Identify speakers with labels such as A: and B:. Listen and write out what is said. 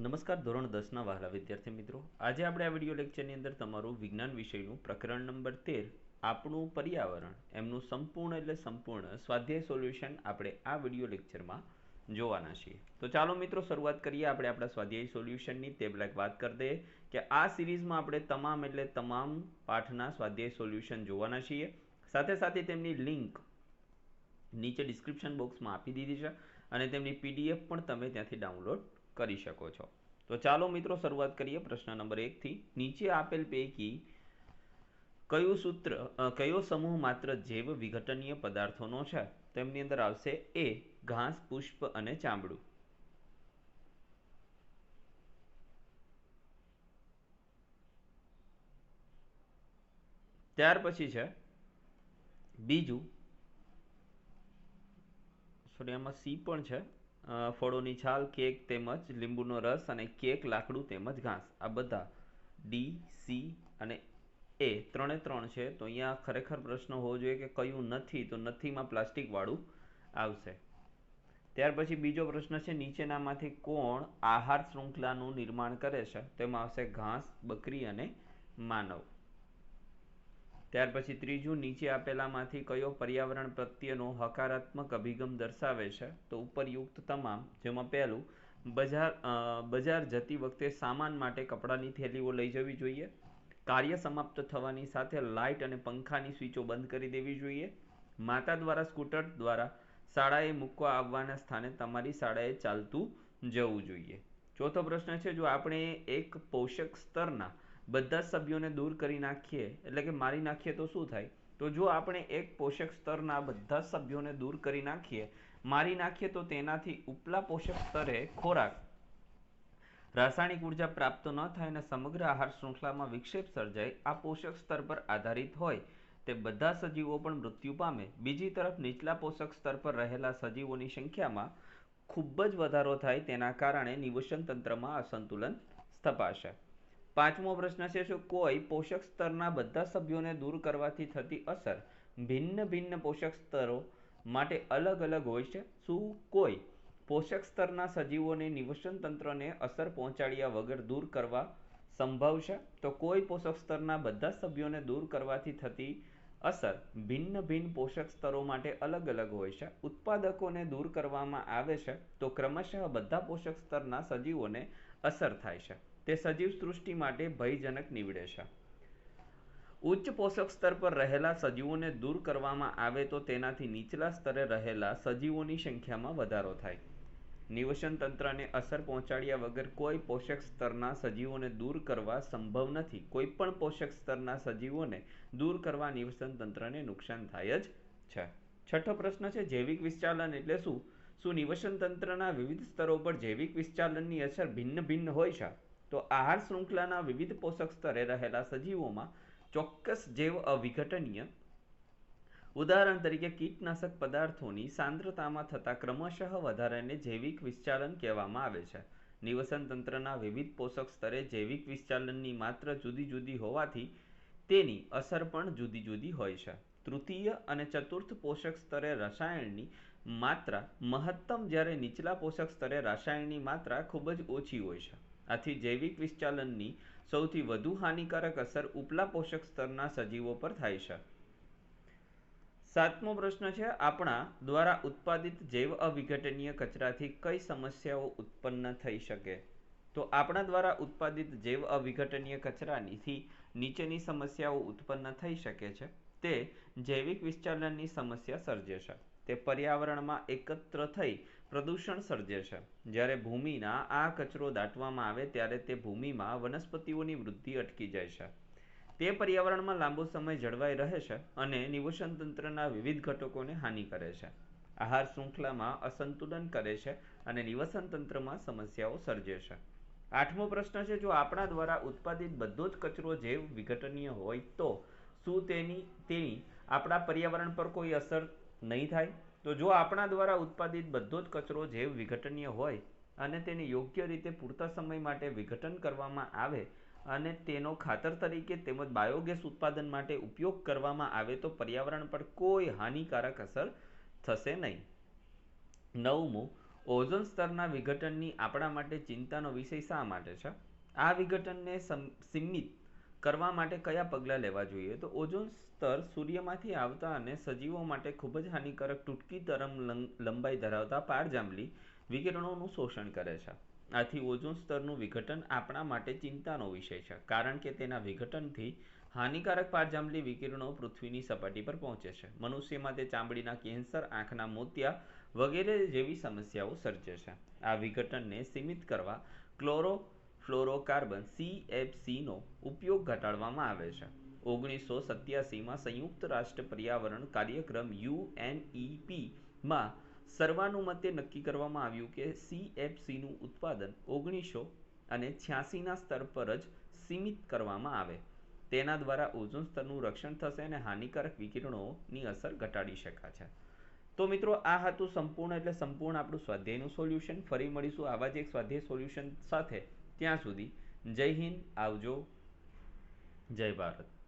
A: નમસ્કાર, ધોરણ દસના વહાલા વિદ્યાર્થી મિત્રો. આજે આપણે આ વીડિયો લેક્ચરની અંદર તમારું વિજ્ઞાન વિષયનું પ્રકરણ નંબર તેર, આપણું પર્યાવરણ, એમનું સંપૂર્ણ એટલે સંપૂર્ણ સ્વાધ્યાય સોલ્યુશન આપણે આ વીડિયો લેક્ચરમાં જોવાના છીએ. તો ચાલો મિત્રો, શરૂઆત કરીએ આપણે આપણા સ્વાધ્યાય સોલ્યુશનની. તે પહેલાં વાત કરી દઈએ કે આ સિરીઝમાં આપણે તમામ એટલે તમામ પાઠના સ્વાધ્યાય સોલ્યુશન જોવાના છીએ. સાથે સાથે તેમની લિંક નીચે ડિસ્ક્રિપ્શન બોક્સમાં આપી દીધી છે અને તેમની પીડીએફ પણ તમે ત્યાંથી ડાઉનલોડ કરી શકો છો. તો ચાલો મિત્રો શરૂઆત કરીએ પ્રશ્ન નંબર એકથી નીચે આપેલ પૈકી કયું સૂત્ર કયો સમૂહ માત્ર જૈવ વિઘટનીય પદાર્થોનો છે? તેમની અંદર આવશે એ, ઘાસ, પુષ્પ અને ચામડું. ત્યાર પછી છે બીજું. સોરી, આમાં સી પણ છે. ફળોની છાલ, કેક તેમજ લીંબુનો રસ અને કેક, લાકડું તેમજ ઘાસ. આ બધા ડી સી અને એ ત્રણે ત્રણ છે. તો અહીંયા ખરેખર પ્રશ્ન હોવો જોઈએ કે કયું નથી? તો નથીમાં પ્લાસ્ટિકવાળું આવશે. ત્યાર પછી બીજો પ્રશ્ન છે, નીચેનામાંથી કોણ આહાર શૃંખલાનું નિર્માણ કરે છે? તેમાં આવશે ઘાસ, બકરી અને માનવ. ત્યાર પછી ત્રીજું, નીચે આપેલામાંથી કયો પર્યાવરણ પ્રત્યેનો હકારાત્મક અભિગમ દર્શાવે છે? તો ઉપરયુક્ત તમામ, જેમાં પહેલું, બજાર બજાર જતી વખતે સામાન માટે કપડાની થેલીઓ લઈ જવી જોઈએ. કાર્ય સમાપ્ત થવાની સાથે લાઇટ અને પંખાની સ્વિચો બંધ કરી દેવી જોઈએ. માતા દ્વારા સ્કૂટર દ્વારા શાળાએ મૂકવા આવવાના સ્થાને તમારી શાળાએ ચાલતું જવું જોઈએ. ચોથો પ્રશ્ન છે, જો આપણે એક પોષક સ્તરના બધા સભ્યોને દૂર કરી નાખીએ, એટલે કે મારી નાખીએ તો શું થાય? તો જો આપણે એક પોષક સ્તરના બધા સભ્યોને દૂર કરી નાખીએ, મારી નાખીએ તો તેનાથી ઉપલા પોષક સ્તરે ખોરાક, રાસાયણિક ઊર્જા પ્રાપ્ત ન થાય અને સમગ્ર આહાર શૃંખલામાં વિક્ષેપ સર્જાય, આ પોષક સ્તર પર આધારિત હોય, તે બધા સજીવો પણ મૃત્યુ પામે. બીજી તરફ, નીચલા પોષક સ્તર પર રહેલા સજીવોની સંખ્યામાં ખૂબ જ વધારો થાય તેના કારણે નિવસન તંત્રમાં અસંતુલન સ્થપાશે. પાંચમો પ્રશ્ન છે શું કોઈ પોષક સ્તરના બધા સભ્યોને દૂર કરવાથી થતી અસર ભિન્ન ભિન્ન પોષક સ્તરો માટે અલગ અલગ હોય છે? શું કોઈ પોષક સ્તરના સજીવોને નિવસન તંત્રને અસર પહોંચાડ્યા વગર દૂર કરવા સંભવ છે? તો કોઈ પોષક સ્તરના બધા સભ્યોને દૂર કરવાથી થતી અસર ભિન્ન ભિન્ન પોષક સ્તરો માટે અલગ અલગ હોય છે? ઉત્પાદકોને દૂર કરવામાં આવે છે તો ક્રમશઃ બધા પોષક સ્તરના સજીવોને અસર થાય છે. તે સજીવ સૃષ્ટિ માટે ભયજનક નીવડે છે. ઉચ્ચ પોષક સ્તર પર રહેલા સજીવોને દૂર કરવામાં આવે તો તેનાથી નીચલા સ્તરે રહેલા સજીવોની સંખ્યામાં વધારો થાય. નિવસન તંત્રને અસર પહોંચાડ્યા વગર કોઈ પોષક સ્તરના સજીવોને દૂર કરવા સંભવ નથી. કોઈ પણ પોષક સ્તરના સજીવોને દૂર કરવા નિવસન તંત્રને નુકસાન થાય જ છે. છઠ્ઠો પ્રશ્ન છે, જૈવિક વિચાલન એટલે શું? શું નિવસન તંત્રના વિવિધ સ્તરો પર જૈવિક વિચાલનની અસર ભિન્ન ભિન્ન હોય છે? તો આહાર શૃંખલાના વિવિધ પોષક સ્તરે રહેલા સજીવોમાં ચોક્કસ જૈવ અવિઘટનીય ઉદાહરણ તરીકે કીટનાશક પદાર્થોની સાંદ્રતામાં થતા ક્રમશઃ વધારાને જૈવિક વિશ્ચાલન કહેવામાં આવે છે. નિવસન તંત્રના વિવિધ પોષક સ્તરે જૈવિક વિશ્ચાલનની માત્ર જુદી જુદી હોવાથી તેની અસર પણ જુદી જુદી હોય છે. તૃતીય અને ચતુર્થ પોષક સ્તરે રસાયણની માત્રા મહત્તમ જ્યારે નીચલા પોષક સ્તરે રાસાયણની માત્રા ખૂબ જ ઓછી હોય છે. આથી જૈવિક વિશ્ચાલનની સૌથી વધુ હાનિકારક અસર ઉપલા પોષક સ્તરના સજીવો પર થાય છે. સાતમો પ્રશ્ન છે, આપણા દ્વારા ઉત્પાદિત જૈવ અવિઘટનીય કચરાથી કઈ સમસ્યાઓ ઉત્પન્ન થઈ શકે? તો આપણા દ્વારા ઉત્પાદિત જૈવ અવિઘટનીય કચરાથી નીચેની સમસ્યાઓ ઉત્પન્ન થઈ શકે છે. તે જૈવિક વિશ્ચાલનની સમસ્યા સર્જે છે. તે પર્યાવરણમાં એકત્ર થઈ પ્રદૂષણ સર્જે છે. જ્યારે ભૂમિના આ કચરો દાટવામાં આવે ત્યારે તે ભૂમિમાં વનસ્પતિઓની વૃદ્ધિ અટકી જાય છે. તે પર્યાવરણમાં લાંબો સમય જળવાઈ રહે છે અને નિવસન તંત્રના વિવિધ ઘટકોને હાનિ કરે છે. આહાર શૃંખલામાં અસંતુલન કરે છે અને નિવસન તંત્રમાં સમસ્યાઓ સર્જે છે. આઠમો પ્રશ્ન છે, જો આપણા દ્વારા ઉત્પાદિત બધો જ કચરો જૈવ વિઘટનીય હોય તો શું તેની તેની આપણા પર્યાવરણ પર કોઈ અસર નહીં થાય? તો જો આપણા દ્વારા ઉત્પાદિત બધો જ કચરો જૈવ વિઘટનીય હોય અને તેને યોગ્ય રીતે પૂરતા સમય માટે વિઘટન કરવામાં આવે અને તેનો ખાતર તરીકે તેમજ બાયોગેસ ઉત્પાદન માટે ઉપયોગ કરવામાં આવે તો પર્યાવરણ પર કોઈ હાનિકારક અસર થશે નહીં. નવમું, ઓઝોન સ્તરના વિઘટનની આપણા માટે ચિંતાનો વિષય શા માટે છે? આ વિઘટનને સીમિત કરવા માટે કયા પગલાં લેવા જોઈએ? તો ઓઝોન સ્તર સૂર્યમાંથી આવતા અને સજીવો માટે ખૂબ જ હાનિકારક ટૂટકી તરંગ લંબાઈ ધરાવતા પારજાંબલી વિકિરણોનું શોષણ કરે છે. આથી ઓઝોન સ્તરનું વિઘટન આપણા માટે ચિંતાનો વિષય છે, કારણ કે તેના વિઘટનથી હાનિકારક પારજાંબલી વિકિરણો પૃથ્વીની સપાટી પર પહોંચે છે. મનુષ્યમાં તે ચામડીના કેન્સર, આંખના મોતિયા વગેરે જેવી સમસ્યાઓ સર્જે છે. આ વિઘટનને સીમિત કરવા ક્લોરો ફ્લોરોકાર્બન સીએફસીનો ઉપયોગ ઘટાડવામાં આવે છે. ઓગણીસો સત્યાસીમાં સંયુક્ત રાષ્ટ્ર પર્યાવરણ કાર્યક્રમ યુએનઈપીમાં સર્વાનુમતે નક્કી કરવામાં આવ્યું કે સીએફસીનું ઉત્પાદન ઓગણીસો અને છ્યાસીના સ્તર પર જ સીમિત કરવામાં આવે. તેના દ્વારા ઓઝોન સ્તરનું રક્ષણ થશે અને હાનિકારક વિકિરણોની અસર ઘટાડી શકાશે. તો મિત્રો, આ હતું સંપૂર્ણ એટલે સંપૂર્ણ આપણું સ્વાધ્યાયનું સોલ્યુશન. ફરી મળીશું આવા જ એક સ્વાધ્યાય સોલ્યુશન સાથે. ત્યાં સુધી જય હિન્દ આવજો. જય ભારત.